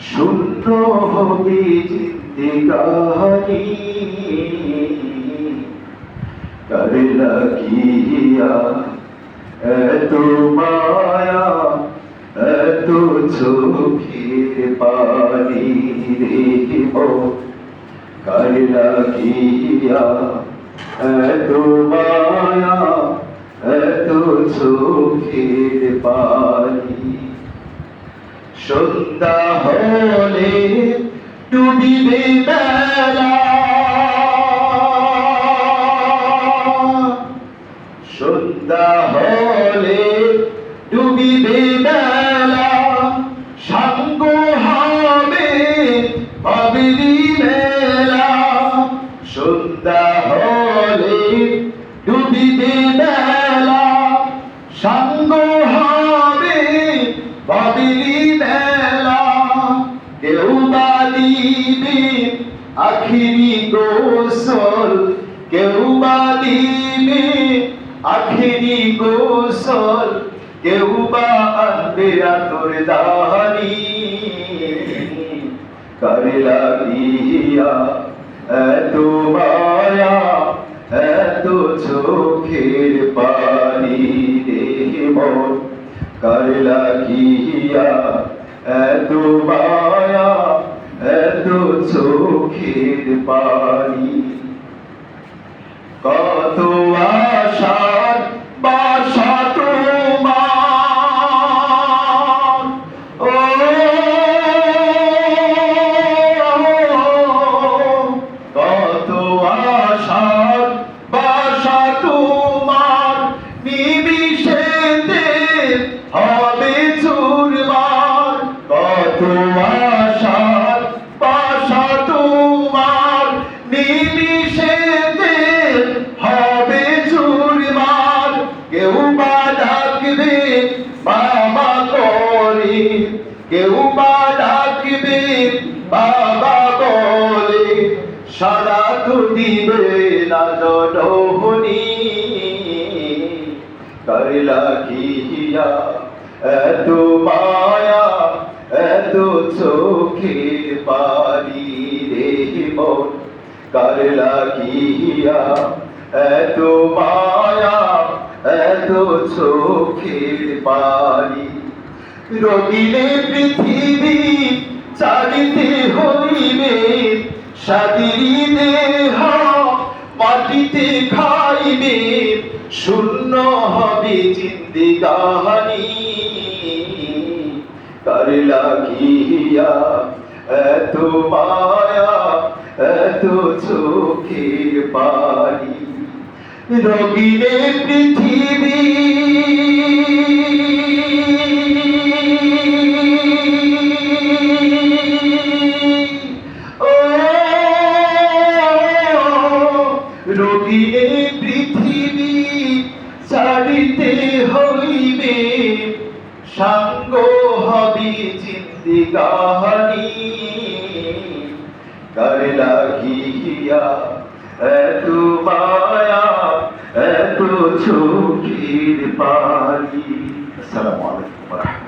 শূন্য হবে জিন্দিগানি কর লাগিয়া এত মায়া, এত চোখের পানি রে কর লাগিয়া এত মায়া, এত চোখের পানি সন্ধ্যা হলে ডুবিবে বেলা। সন্ধ্যা হলে ডুবিবে বেলা। সাঙ্গ হবে পাবিলি মেলা। সন্ধ্যা হলে ডুবিবে বেলা। সাঙ্গ হবে মেলা কেউ বা দিবে আখিরি গোসল কেউ বা দিবে আখিরি গোসল কেউ বা আনবে আতর দানি করে লাগিয়া এত মায়া, এত চোখের পানি রে মন কর লাগিয়া এত মায়া এত চোখের পানি। নিমিষেতে হবে চুরমার। কেউ বা ডাকবে, বাবা করে কেউ বা ডাকবে, বাবা বলে। সারা তো দিবে না জনহনি। কর লাগিয়া এত মায়া, এত চোখের পানি রে মন। কর লাগিয়া এত মায়া, এত চোখের পানি। রবিলে পৃথিবী চালিতে হইবে সাদিরি দেহ, মাটিতে খাইবে শূন্য হবে জিন্দিগানি কর লাগিয়া এত মায়া এত চোখের পানি রবিলে পৃথিবী। ও রবিলে পৃথিবী ছাড়িতে হইবে সাঙ্গ হবি জিন্দিগানি কর লাগিয়া এত মায়া এত চোখের পানি আসসালামু আলাইকুম